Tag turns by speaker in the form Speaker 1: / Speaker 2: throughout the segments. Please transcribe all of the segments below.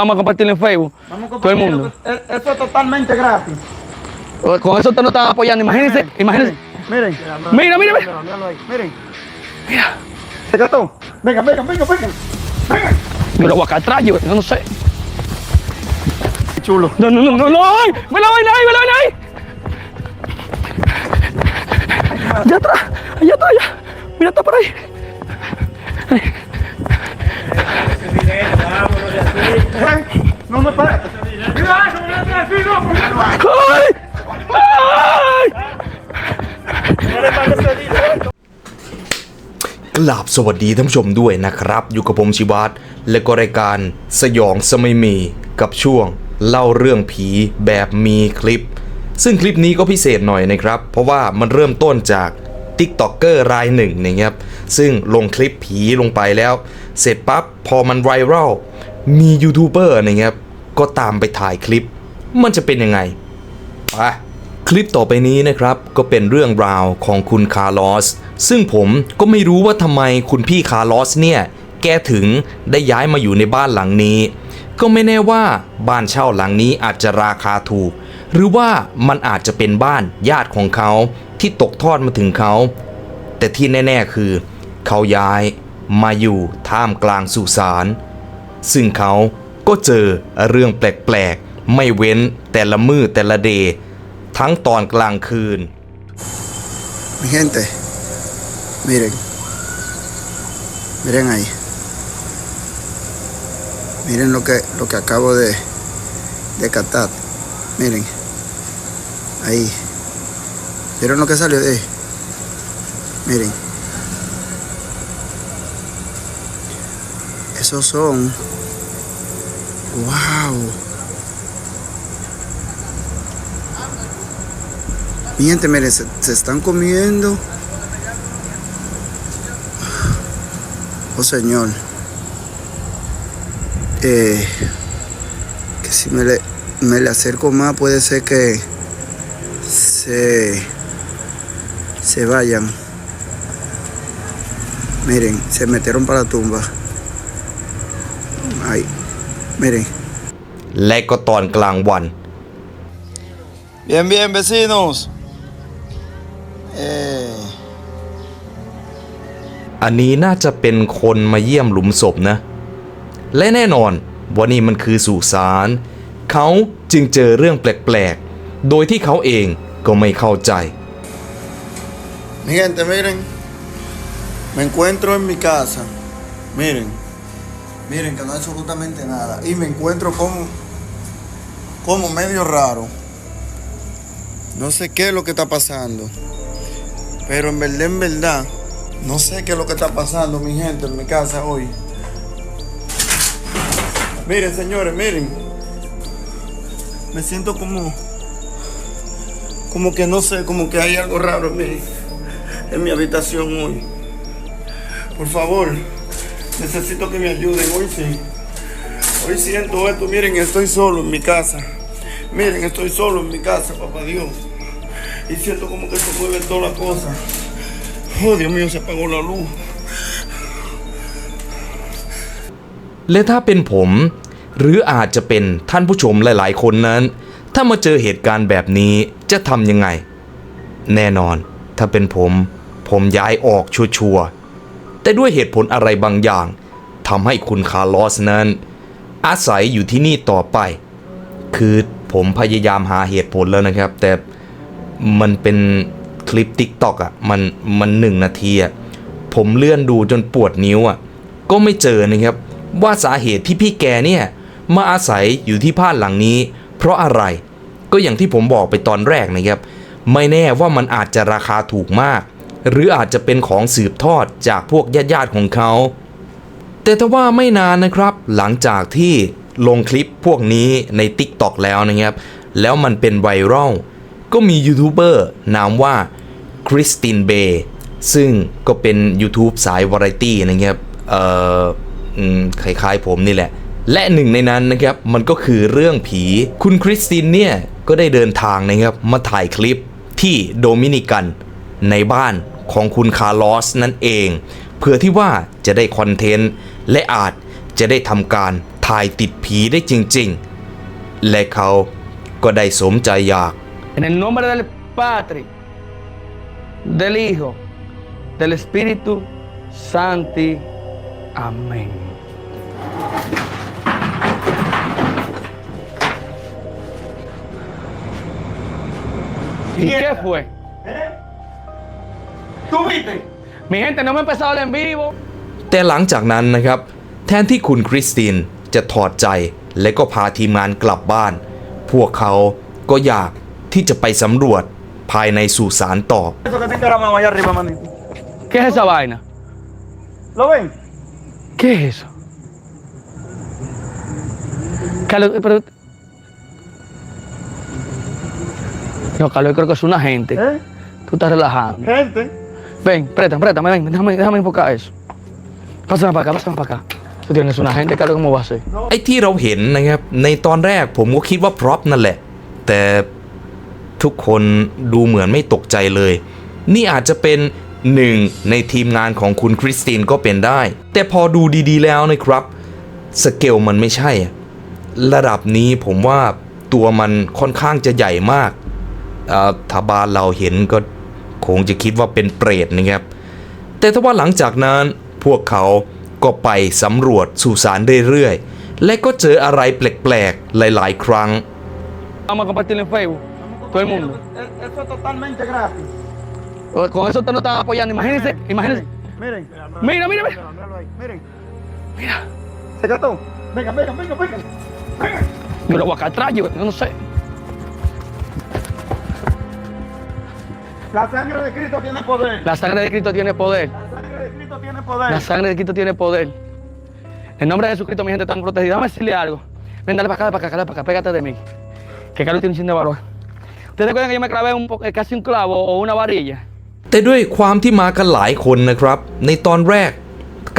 Speaker 1: vamos a compartir en Facebook.
Speaker 2: todo el mundo.
Speaker 3: E-, Esto es totalmente gratis.
Speaker 1: Pues, con eso usted no está apoyando. Imagínense, miren, imagínense. Miren. Mira, mira, mira. Miren. Mira.
Speaker 2: ¿Se trató? Venga, venga, venga, venga. Venga.
Speaker 1: Me lo voy a atrás, yo no sé. chulo. No, no, no, no, no. ¡Me la vaina ahí, me la vaina ahí! Allá atrás, allá atrás, Mira, está por ahí. Non p a c o r ก
Speaker 4: ลาบสวัสดีท่านผู้ชมด้วยนะครับ อยู่กับผมชิวัตและก็รายการสยองสมัยมีกับช่วงเล่าเรื่องผีแบบมีคลิป ซึ่งคลิปนี้ก็พิเศษหน่อยนะครับ เพราะว่ามันเริ่มต้นจาก t i k t o k เกอร์รายหนึ่งนะครับ ซึ่งลงคลิปผีลงไปแล้ว เสร็จปั๊บพอมันไวรัลมียูทูบเบอร์อะไรเงี้ยก็ตามไปถ่ายคลิป มันจะเป็นยังไงปะคลิปต่อไปนี้นะครับ ก็เป็นเรื่องราวของคุณคาร์ลอสซึ่งผมก็ไม่รู้ว่าทำไมคุณพี่คาร์ลอสเนี่ยแกถึงได้ย้ายมาอยู่ในบ้านหลังนี้ ก็ไม่แน่ว่าบ้านเช่าหลังนี้อาจจะราคาถูก หรือว่ามันอาจจะเป็นบ้านญาติของเขาที่ตกทอดมาถึงเขา แต่ที่แน่ๆคือเขาย้ายมาอยู่ท่ามกลางสุสานซึ่งเขาก็เจอเรื่องแปลกๆไม่เว้นแต่ละมือแต่ละเดย์ทั้งตอนกลางคืน
Speaker 5: Mi gente, miren, miren ahí, miren lo que lo que acabo de de captar, miren, ahí, vieron lo que salió de, ahí? miren. son. ¡Wow! Miente, miren, se, están comiendo. Oh Señor. Eh, que si me le, me le acerco más puede ser que se, se vayan. Miren, se metieron para la tumba. ไม่ได้
Speaker 4: และก็ตอนกลางวัน
Speaker 6: Bien, bien, vecinos. Eh...
Speaker 4: อันนี้น่าจะเป็นคนมาเยี่ยมหลุมศพนะ และแน่นอนว่านี่มันคือสุสานเขาจึงเจอเรื่องแปลกๆ โดยที่เขาเองก็ไม่เข้าใจ
Speaker 5: Mi gente, miren. Me encuentro en mi casa. Miren. miren que no hay absolutamente nada. Y me encuentro como, como medio raro. No sé qué es lo que está pasando. Pero en verdad, en verdad, no sé qué es lo que está pasando, mi gente, en mi casa hoy. Miren, señores, miren. Me siento como. Como que no sé, como que hay algo raro en mi habitación hoy. Por favor. Necesito que me ayuden. Hoy sí. Hoy siento esto. Miren, estoy solo en mi casa. Miren, estoy solo en mi casa, papá Dios. Y siento como que se m u e v e t o d a l a c o s a Oh, Dios mío, se apagó la luz.
Speaker 4: และถ้าเป็นผมหรืออาจจะเป็นท่านผู้ชมหลายๆคนนั้น ถ้ามาเจอเหตุการณ์แบบนี้จะทำยังไง แน่นอนถ้าเป็นผมผมย้ายออกชัวร์แต่ด้วยเหตุผลอะไรบางอย่างทำให้คุณคาร์ลอสนั้น อาศัยอยู่ที่นี่ต่อไป คือผมพยายามหาเหตุผลแล้วนะครับ แต่มันเป็นคลิปติ๊กต็อกอ่ะมันมันหนึ่งนาทีอ่ะผมเลื่อนดูจนปวดนิ้วอ่ะก็ไม่เจอนะครับ ว่าสาเหตุที่พี่แกเนี่ยมาอาศัยอยู่ที่พ้านหลังนี้ เพราะอะไรก็อย่างที่ผมบอกไปตอนแรกนะครับ ไม่แน่ว่ามันอาจจะราคาถูกมากหรืออาจจะเป็นของสืบทอดจากพวกญาติญาติของเขา แต่ทว่าไม่นานนะครับ หลังจากที่ลงคลิปพวกนี้ในติต็อ k แล้วนะครับ แล้วมันเป็นไวรัลก็มียูทูบเบอร์นามว่าคริสตินเบย์ซึ่งก็เป็น YouTube สายวาไรตี้นะครับ เอ่อคล้ายๆผมนี่แหละ และหนึ่งในนั้นนะครับ มันก็คือเรื่องผีคุณคริสตินเนี่ย ก็ได้เดินทางนะครับมาถ่ายคลิปที่โดมินิกันในบ้านของคุณคาร์ลอสนั่นเอง เพื่อที่ว่าจะได้คอนเทนต์ และอาจจะได้ทำการ ถ่ายติดผีได้จริงๆ และเขาก็ได้สมใจอยาก
Speaker 5: En el nombre del Padre, del Hijo, del Espíritu Santi. Amén. เ ¿Y qué fue? e tuviste. Mi gente, no me empezado el en vivo.
Speaker 4: แต่หลังจากนั้นนะครับแทนที่คุณคริสตินจะถอดใจและก็พาทีมงานกลับบ้าน พวกเขาก็อยากที่จะไปสำรวจภายในสุสานต่อ Eso que tengo la mano allá arriba,
Speaker 5: manito. ¿Qué es esa vaina? ¿Lo ven? ¿Qué es eso? Carlos, pero... No, Carlos, yo creo que es una gente. ¿Eh? Tú estás relajando. Gente. Ven, presta, presta, ven, déjame, déjame enfocar eso. Pásame para acá, pásame para acá. Tú tienes una gente, claro, ¿cómo va a ser?
Speaker 4: ไอ้ที่เราเห็นนะครับ ในตอนแรกผมก็คิดว่า พร็อพนั่น แหละ แต่ทุกคนดูเหมือนไม่ตกใจเลย นี่อาจจะเป็นหนึ่งในทีมงานของคุณคริสติน ก็เป็นได้ แต่พอดูดีๆแล้วนะครับ สเกล มันไม่ใช่ ระดับนี้ผมว่าตัวมันค่อนข้างจะใหญ่มากอ่ถ้าบานเราเห็นก็คงจะคิดว่าเป็นเปรตนะครับแต่ทว่าหลังจากนั้นพวกเขาก็ไปสำรวจสุสานเรื่อยๆและก็เจออะไรแปลกๆหลายๆครั้ง
Speaker 1: อยู่ระหว่างการตรายอยู่ไม่รู้
Speaker 3: La sangre de Cristo tiene poder.
Speaker 1: La sangre de Cristo tiene poder.
Speaker 3: La sangre de Cristo tiene poder.
Speaker 1: La sangre de Cristo tiene poder. En nombre de Jesucristo, mi gente está protegida. v a m o s a decirle algo. Ven, dale para acá, para acá, dale para acá, pégate de mí. Que Carlos tiene u n de valor. ¿Ustedes recuerdan que yo me clavé un poco, casi un clavo o una varilla?
Speaker 4: แต่ด้วยความที่มากันหลายคนนะครับ ในตอนแรก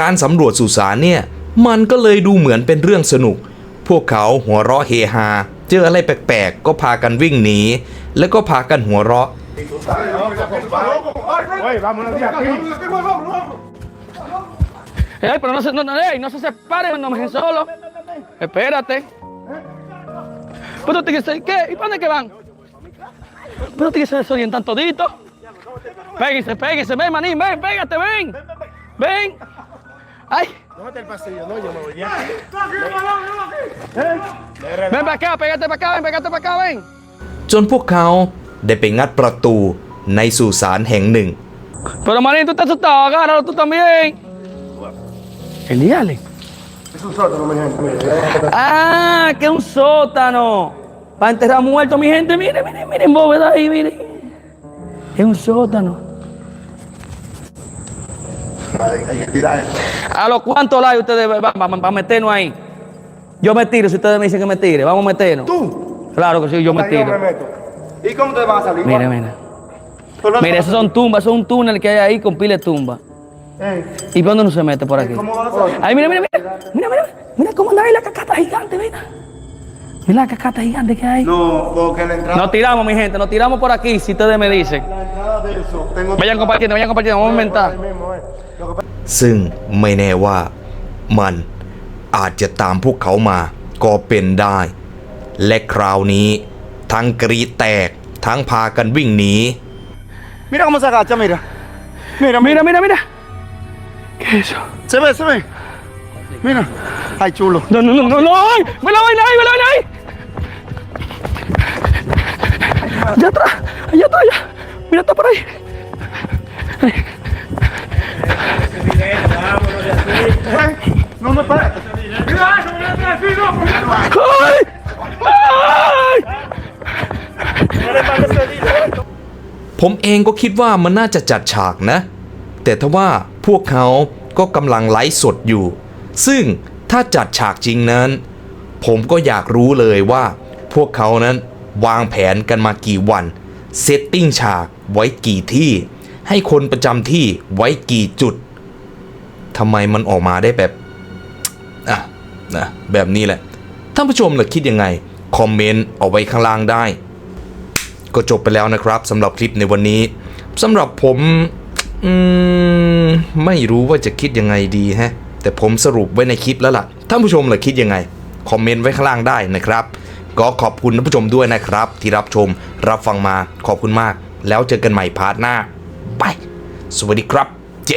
Speaker 4: การสำรวจสุสานเนี่ยมันก็เลยดูเหมือนเป็นเรื่องสนุก พวกเขาหัวเราะเฮฮาเจออะไรแปลกๆ ก็พากันวิ่งหนีแล้วก็พากันหัวเราะ Vamos, vámonos de
Speaker 1: aquí. Eh, pero no se, no, no, eh, no se separen, no me solo. Espérate. Pero te que ¿qué? ¿Y para dónde que van? Pero tienes que en desorientan todito. Pégase, pégase, ven, manín, ven, pégate, ven. Ven. Ay. Ven para acá, pégate para acá, ven, pégate para acá, ven.
Speaker 4: John Pocao de ได้ไปงัดประตูในสุสานแห่งหนึ่ง
Speaker 1: Pero ¿tú estás asustado, agárralo tú también. Es un sótano, mi gente. Ah, que es un sótano. Para enterrar muertos, mi gente. Miren, miren, miren, bóveda ahí, miren. Es un sótano. ¿A los cuántos likes ustedes van a meternos ahí? Yo me tiro, si ustedes me dicen que me tire, vamos a meternos. ¿Tú? Claro que sí, yo me tiro.
Speaker 2: ¿Y cómo te vas a salir?
Speaker 1: Mira, mira. Mira, esos son tumbas, es un túnel que hay ahí con pile de tumbas. ¿Y por dónde no se mete por aquí? Ahí mira, mira, mira, mira, mira, mira cómo anda ahí la cascata gigante, mira. Mira la cascata gigante que hay. No, porque la entrada. Nos tiramos, mi gente, nos tiramos por aquí, si ustedes me dicen. La, entrada de eso. vayan compartiendo, vayan compartiendo, vamos a aumentar.
Speaker 4: ซึ่งไม่แน่ว่ามันอาจจะตามพวกเขามาก็เป็นได้ และคราวนี้ทั้งกรีแตกทั้งพากันวิ่งหนี
Speaker 1: ไม่ได้มาสักการจะไม่ได้ไม่ได้ไม่ได้ไม่ได้ไม่ได้เก
Speaker 2: เซเบสเบไม่ได้ไอจูลด
Speaker 1: นนนนนไม่เลยไม่ลอยไหนไม่ลอยไหนยัตระยัตระยัตระไปไหน
Speaker 4: เองก็คิดว่ามันน่าจะจัดฉากนะ แต่ทว่าพวกเขาก็กำลังไลฟ์สดอยู่ ซึ่งถ้าจัดฉากจริงนั้น ผมก็อยากรู้เลยว่า พวกเขานั้นวางแผนกันมากี่วันเซตติ้งฉากไว้กี่ที่ ให้คนประจำที่ไว้กี่จุดทำไมมันออกมาได้แบบ อ่ะนะแบบนี้แหละท่านผู้ชมล่ะคิดยังไง คอมเมนต์เอาไว้ข้างล่างได้ก็จบไปแล้วนะครับสำหรับคลิปในวันนี้สำหรับผมมไม่รู้ว่าจะคิดยังไงดีฮะ แต่ผมสรุปไว้ในคลิปแล้วล่ะท่านผู้ชมล่ะคิดยังไง คอมเมนต์ไว้ข้างล่างได้นะครับ ก็ขอบคุณท่านผู้ชมด้วยนะครับ ที่รับชมรับฟังมาขอบคุณมาก แล้วเจอกันใหม่พาร์ทหน้า ไป สวัสดีครับเจ